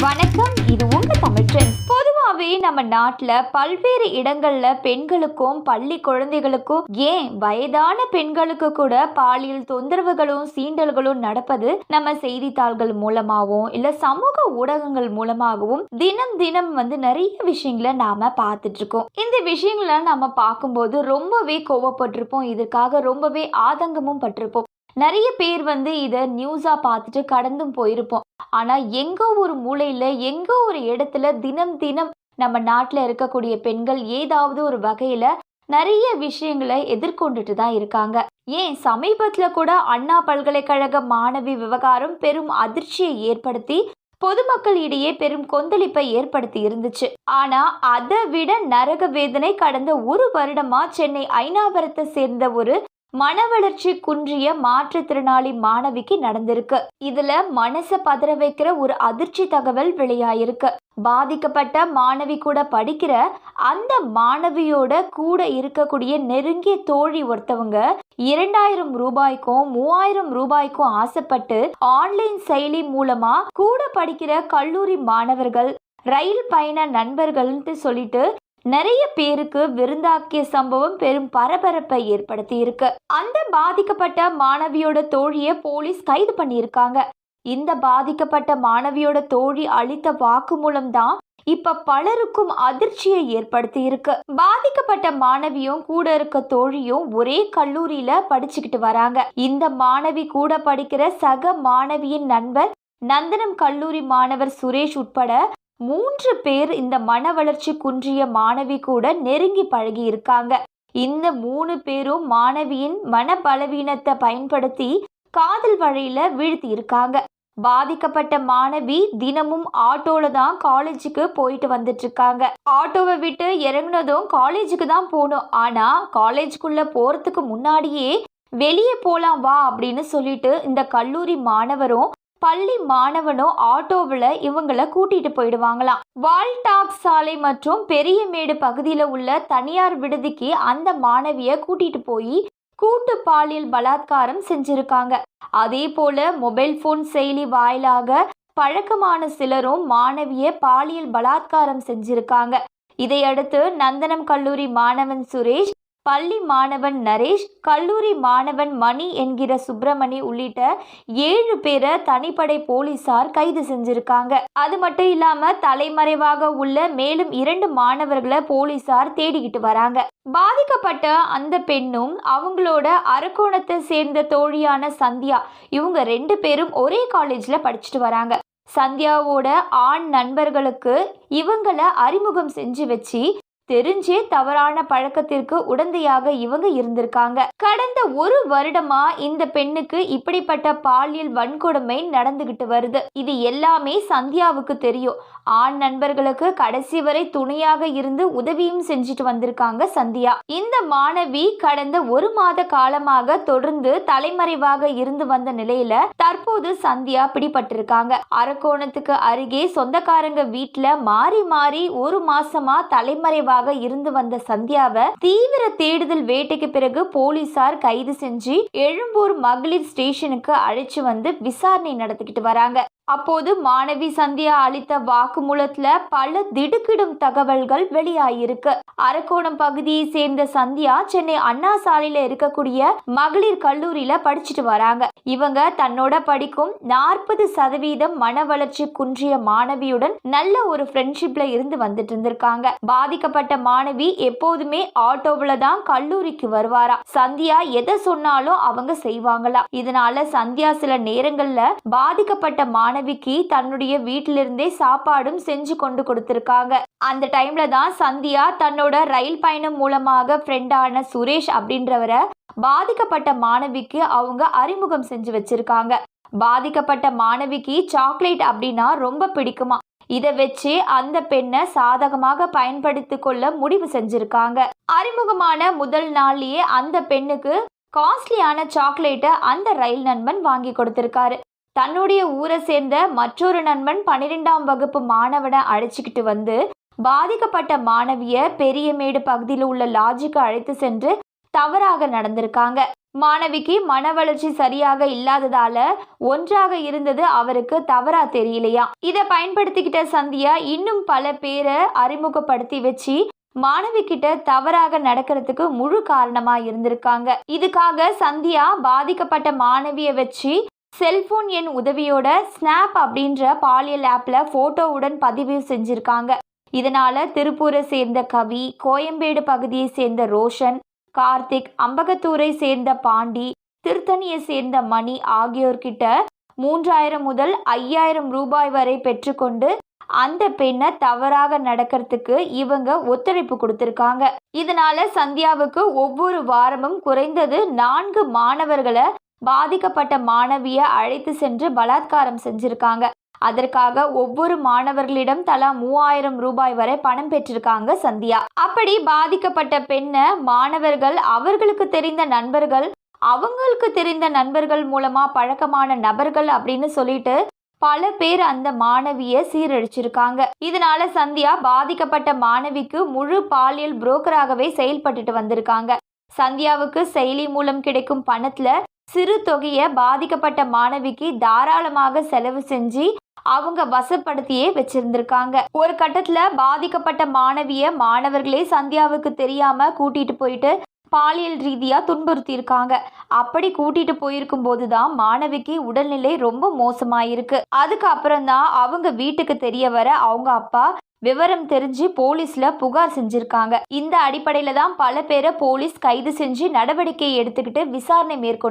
வணக்கம் இது உங்க தமிழ் ட்ரெண்ட்ஸ். பொதுவாகவே நம்ம நாட்டில் பல்வேறு இடங்கள்ல பெண்களுக்கும் பள்ளி குழந்தைகளுக்கும் ஏன் வயதான பெண்களுக்கு கூட பாலியல் தொந்தரவுகளும் சீண்டல்களும் நடப்பது நம்ம செய்தித்தாள்கள் மூலமாகவும் இல்ல சமூக ஊடகங்கள் மூலமாகவும் தினம் தினம் வந்து நிறைய விஷயங்களை நாம பார்த்துட்டு இருக்கோம் இந்த விஷயங்களை நம்ம பார்க்கும்போது ரொம்பவே கோவப்பட்டிருப்போம். இதற்காக ரொம்பவே ஆதங்கமும் பட்டிருப்போம். நிறைய பேர் வந்து இதை நியூஸாக பார்த்துட்டு கடந்தும் போயிருப்போம். ஆனால் எங்கோ ஒரு மூலையில் எங்கோ ஒரு இடத்துல தினம் தினம் நம்ம நாட்டில் இருக்கக்கூடிய பெண்கள் ஏதாவது ஒரு வகையில் நிறைய விஷயங்களை எதிர்கொண்டுட்டு தான் இருக்காங்க. ஏன்? சமீபத்தில் கூட அண்ணா பல்கலைக்கழக மாணவி விவகாரம் பெரும் அதிர்ச்சியை ஏற்படுத்தி பொதுமக்களிடையே பெரும் கொந்தளிப்பை ஏற்படுத்தி இருந்துச்சு. ஆனா அதை விட நரக வேதனை கடந்த ஒரு வருடமா சென்னை ஐநாபுரத்தை சேர்ந்த ஒரு மன வளர்ச்சி குன்றிய மாற்றுத்திறனாளி மாணவிக்கு நடந்திருக்கு. இதுல மனச பதற வைக்கிற ஒரு அதிர்ச்சி தகவல் வெளியாயிருக்கு. பாதிக்கப்பட்ட மாணவி கூட படிக்கிற அந்த மாணவியோட கூட இருக்கக்கூடிய நெருங்கிய தோழி ஒருத்தவங்க இரண்டாயிரம் ரூபாய்க்கும் மூவாயிரம் ரூபாய்க்கும் ஆசைப்பட்டு ஆன்லைன் செயலி மூலமா கூட படிக்கிற கல்லூரி மாணவர்கள் ரயில் பயண நண்பர்கள்னு சொல்லிட்டு நிறைய பேருக்கு விருந்தாக்கிய சம்பவம் பெரும் பரபரப்பை ஏற்படுத்தி இருக்கு அந்த பாதிக்கப்பட்ட மாணவியோட தோழிய போலீஸ் கைது பண்ணியிருக்காங்க. இந்த பாதிக்கப்பட்ட மாணவியோட தோழி அளித்த வாக்குமூலம் தான் இப்ப பலருக்கும் அதிர்ச்சியை ஏற்படுத்தி இருக்கு பாதிக்கப்பட்ட மாணவியும் கூட இருக்க தோழியும் ஒரே கல்லூரியில படிச்சுக்கிட்டு வராங்க. இந்த மாணவி கூட படிக்கிற சக மாணவியின் நண்பர் நந்தனம் கல்லூரி மாணவர் சுரேஷ் உட்பட மூன்று பேர் இந்த மன வளர்ச்சி குன்றிய மாணவி கூட நெருங்கி பழகி இருக்காங்க. இந்த மூணு பேரும் மாணவியின் மன பலவீனத்தை பயன்படுத்தி காதல் வழியில வீழ்த்தி இருக்காங்க. பாதிக்கப்பட்ட மாணவி தினமும் ஆட்டோல தான் காலேஜுக்கு போயிட்டு வந்துட்டு இருக்காங்க. ஆட்டோவை விட்டு இறங்குனதும் காலேஜுக்கு தான் போகணும். ஆனா காலேஜுக்குள்ள போறதுக்கு முன்னாடியே வெளியே போலாம் வா அப்படின்னு சொல்லிட்டு இந்த கல்லூரி மாணவரும் பள்ளி மாணவனும் ஆட்டோவில் இவங்களை கூட்டிட்டு போயிடுவாங்களாம். வால்டாக் சாலை மற்றும் பெரியமேடு பகுதியில் உள்ள தனியார் விடுதிக்கு அந்த மாணவியை கூட்டிட்டு போய் கூட்டு பாலியல் பலாத்காரம் செஞ்சிருக்காங்க. அதே போல மொபைல் போன் செயலி வாயிலாக பழக்கமான சிலரும் மாணவிய பாலியல் பலாத்காரம் செஞ்சிருக்காங்க. இதையடுத்து நந்தனம் கல்லூரி மாணவன் சுரேஷ் பள்ளி மாணவன் நரேஷ் கல்லூரி மாணவன் மணி என்கிற சுப்பிரமணி உள்ளிட்ட ஏழு பேரை தனிப்படை போலீசார் கைது செஞ்சிருக்காங்க. அது மட்டும் இல்லாம தலைமறைவாக உள்ள மேலும் இரண்டு மாணவர்களை போலீசார் தேடிக்கிட்டு வராங்க. பாதிக்கப்பட்ட அந்த பெண்ணும் அவங்களோட அரக்கோணத்தை சேர்ந்த தோழியான சந்தியா. இவங்க ரெண்டு பேரும் ஒரே காலேஜ்ல படிச்சுட்டு வராங்க. சந்தியாவோட ஆண் நண்பர்களுக்கு இவங்களை அறிமுகம் செஞ்சு வச்சு தெரிஞ்சே தவறான பழக்கத்திற்கு உடந்தையாக இவங்க இருந்திருக்காங்க. கடந்த ஒரு வருடமா இந்த பெண்ணுக்கு இப்படிப்பட்ட பாலியல் வன்கொடுமை நடந்துகிட்டு வருது. இது எல்லாமே சந்தியாவுக்கு தெரியும். ஆண் நண்பர்களுக்கு கடைசி வரை துணையாக இருந்து உதவியும் செஞ்சுட்டு வந்திருக்காங்க சந்தியா. இந்த மாணவி கடந்த ஒரு மாத காலமாக தொடர்ந்து தலைமறைவாக இருந்து வந்த நிலையில தற்போது சந்தியா பிடிபட்டிருக்காங்க. அரக்கோணத்துக்கு அருகே சொந்தக்காரங்க வீட்டுல மாறி மாறி ஒரு மாசமா தலைமறைவாக இருந்து வந்த சந்தியாவை தீவிர தேடுதல் வேட்டைக்கு பிறகு போலீசார் கைது செஞ்சு எழும்பூர் மகளிர் ஸ்டேஷனுக்கு அழைச்சு வந்து விசாரணை நடத்திக்கிட்டு வராங்க. அப்போது மாணவி சந்தியா அளித்த வாக்குமூலத்துல பல திடுக்கிடும் தகவல்கள் வெளியாயிருக்கு. அரக்கோணம் பகுதியை சேர்ந்த சந்தியா சென்னை அண்ணா சாலையில இருக்கக்கூடிய மகளிர் கல்லூரியில படிச்சுட்டு வராங்க. இவங்க தன்னோட படிக்கும் நாற்பது சதவீதம் மன வளர்ச்சி குன்றிய மாணவியுடன் நல்ல ஒரு ஃப்ரெண்ட்ஷிப்ல இருந்து வந்துட்டு இருந்திருக்காங்க. பாதிக்கப்பட்ட மாணவி எப்போதுமே ஆட்டோவில் தான் கல்லூரிக்கு வருவாரா? சந்தியா எதை சொன்னாலும் அவங்க செய்வாங்களா? இதனால சந்தியா சில நேரங்கள்ல பாதிக்கப்பட்ட மாணவிக்கு தன்னுடைய வீட்டிலிருந்தே சாப்பாடும் செஞ்சு கொண்டு கொடுத்துருக்காங்க. அந்த டைம்ல தான் சந்தியா தன்னோட ரயில் பயணம் மூலமாக ஃப்ரெண்டான சுரேஷ் அப்படின்றவரை பாதிக்கப்பட்ட மாணவிக்கு அவங்க அறிமுகம் செஞ்சு வச்சிருக்காங்க. பாதிக்கப்பட்ட மாணவிக்கு சாக்லேட் அப்படின்னா ரொம்ப பிடிக்குமா? இதை வச்சு அந்த பெண்ணை சாதகமாக பயன்படுத்தி கொள்ள முடிவு செஞ்சிருக்காங்க. அறிமுகமான முதல் நாள்லயே அந்த பெண்ணுக்கு காஸ்ட்லியான சாக்லேட்டை அந்த ரயில் நண்பன் வாங்கி கொடுத்திருக்காரு. தன்னுடைய ஊரை சேர்ந்த மற்றொரு நண்பன் பன்னிரெண்டாம் வகுப்பு மாணவனை அழைச்சிக்கிட்டு வந்து பாதிக்கப்பட்ட மாணவிய பெரியமேடு பகுதியில் உள்ள லாட்ஜுக்கு அழைத்து சென்று தவறாக நடந்திருக்காங்க. மாணவிக்கு மன வளர்ச்சி சரியாக இல்லாததால ஒன்றாக இருந்தது அவருக்கு தவறா தெரியலையா? இதை பயன்படுத்திக்கிட்ட சந்தியா இன்னும் பல பேரை அறிமுகப்படுத்தி வச்சு மாணவி கிட்ட தவறாக நடக்கிறதுக்கு முழு காரணமா இருந்திருக்காங்க. இதுக்காக சந்தியா பாதிக்கப்பட்ட மாணவியை வச்சு செல்போன் எண் உதவியோட ஸ்னாப் அப்படின்ற பாலியல் ஆப்பில் ஃபோட்டோவுடன் பதிவு செஞ்சுருக்காங்க. இதனால் திருப்பூரை சேர்ந்த கவி கோயம்பேடு பகுதியை சேர்ந்த ரோஷன் கார்த்திக் அம்பகத்தூரை சேர்ந்த பாண்டி திருத்தணியை சேர்ந்த மணி ஆகியோர்கிட்ட மூன்றாயிரம் முதல் ஐயாயிரம் ரூபாய் வரை பெற்றுக்கொண்டு அந்த பெண்ணை தவறாக நடக்கிறதுக்கு இவங்க ஒத்துழைப்பு கொடுத்துருக்காங்க. இதனால சந்தியாவுக்கு ஒவ்வொரு வாரமும் குறைந்தது நான்கு மாணவர்களை பாதிக்கப்பட்ட மாணவிய அழைத்து சென்று பலாத்காரம் செஞ்சிருக்காங்க. அதற்காக ஒவ்வொரு மாணவர்களிடம் தலா மூவாயிரம் ரூபாய் வரை பணம் பெற்றிருக்காங்க சந்தியா. அப்படி பாதிக்கப்பட்ட பெண்ணை மாணவர்கள் அவர்களுக்கு தெரிந்த நண்பர்கள் அவங்களுக்கு தெரிந்த நண்பர்கள் மூலமா பழக்கமான நபர்கள் அப்படின்னு சொல்லிட்டு பல பேர் அந்த மாணவிய சீரழிச்சிருக்காங்க. இதனால சந்தியா பாதிக்கப்பட்ட மாணவிக்கு முழு பாலியல் புரோக்கராகவே செயல்பட்டுட்டு வந்திருக்காங்க. சந்தியாவுக்கு செயலி மூலம் கிடைக்கும் பணத்துல சிறு தொகையை பாதிக்கப்பட்ட மாணவிக்கு தாராளமாக செலவு செஞ்சு அவங்க வசப்படுத்தியே வச்சிருந்திருக்காங்க. ஒரு கட்டத்துல பாதிக்கப்பட்ட மாணவிய மாணவர்களே சந்தியாவுக்கு தெரியாம கூட்டிட்டு போயிட்டு பாலியல் ரீதியா துன்புறுத்தி இருக்காங்க அப்படி கூட்டிட்டு போயிருக்கும் போதுதான் மாணவிக்கு உடல்நிலை ரொம்ப மோசமாயிருக்கு. அதுக்கப்புறம் தான் அவங்க வீட்டுக்கு தெரிய வர அவங்க அப்பா விவரம் தெரிஞ்சு போலீஸ்ல புகார் செஞ்சிருக்காங்க. இந்த அடிப்படையில தான் பல பேரை போலீஸ் கைது செஞ்சு நடவடிக்கை எடுத்துக்கிட்டு விசாரணை மேற்கொண்டு